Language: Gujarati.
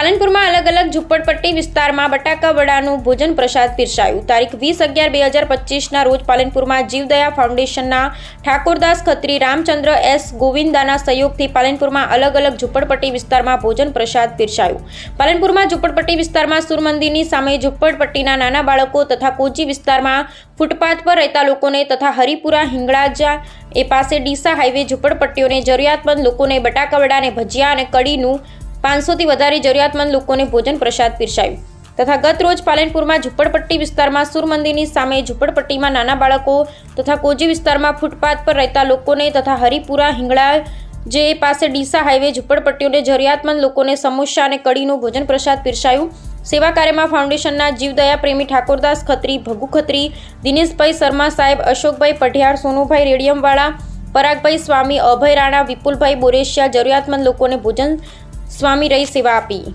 અલગ અલગ ઝુંપડપટ્ટી વિસ્તારમાં બટાકા વડાનું ભોજન પ્રસાદ પીરસાયું. તારીખ વીસ અગિયાર બે હજાર પચીસના રોજ પાલનપુરમાં જીવદયા ફાઉન્ડેશનના ઠાકોરદાસ ખત્રી, રામચંદ્ર એસ ગોવિંદાના સહયોગથી પાલનપુરમાં અલગ અલગ ઝુંપડપટ્ટી વિસ્તારમાં ભોજન પ્રસાદ પીરસાયું. પાલનપુરમાં ઝુંપડપટ્ટી વિસ્તારમાં સુરમંદિરની સામે ઝુંપડપટ્ટીના નાના બાળકો તથા કોચી વિસ્તારમાં ફૂટપાથ પર રહેતા લોકોને તથા હરિપુરા, હિંગળાજા એ પાસે ડીસા હાઈવે ઝુંપડપટ્ટીઓને જરૂરિયાતમંદ લોકોને બટાકા વડા અને ભજીયા અને કઢીનું પાંચસોથી વધારે જરૂરિયાતમંદ લોકોને ભોજન પ્રસાદ પીરસાયું. તથા ગત રોજ પાલનપુરમાં ઝુંપડપટ્ટી વિસ્તારમાં સુરમંદિરની સામે ઝુંપડપટ્ટીમાં નાના બાળકો તથા કોજી વિસ્તારમાં ફૂટપાથ પર રહેતા લોકોને તથા હરિપુરા, હિંગળા જે પાસે ડીસા હાઈવે ઝુંપડપટ્ટીઓને જરૂરિયાતમંદ લોકોને સમોસા અને કડીનું ભોજન પ્રસાદ પીરસાયું. સેવા કાર્યમાં ફાઉન્ડેશનના જીવદયા પ્રેમી ઠાકોરદાસ ખત્રી, ભગુ ખત્રી, દિનેશભાઈ શર્મા સાહેબ, અશોકભાઈ પઢિયાર, સોનુભાઈ રેડિયમવાળા, પરાગભાઈ સ્વામી, અભય રાણા, વિપુલભાઈ બોરેશિયા જરૂરિયાતમંદ લોકોને ભોજન સ્વામી રહી સેવા આપી.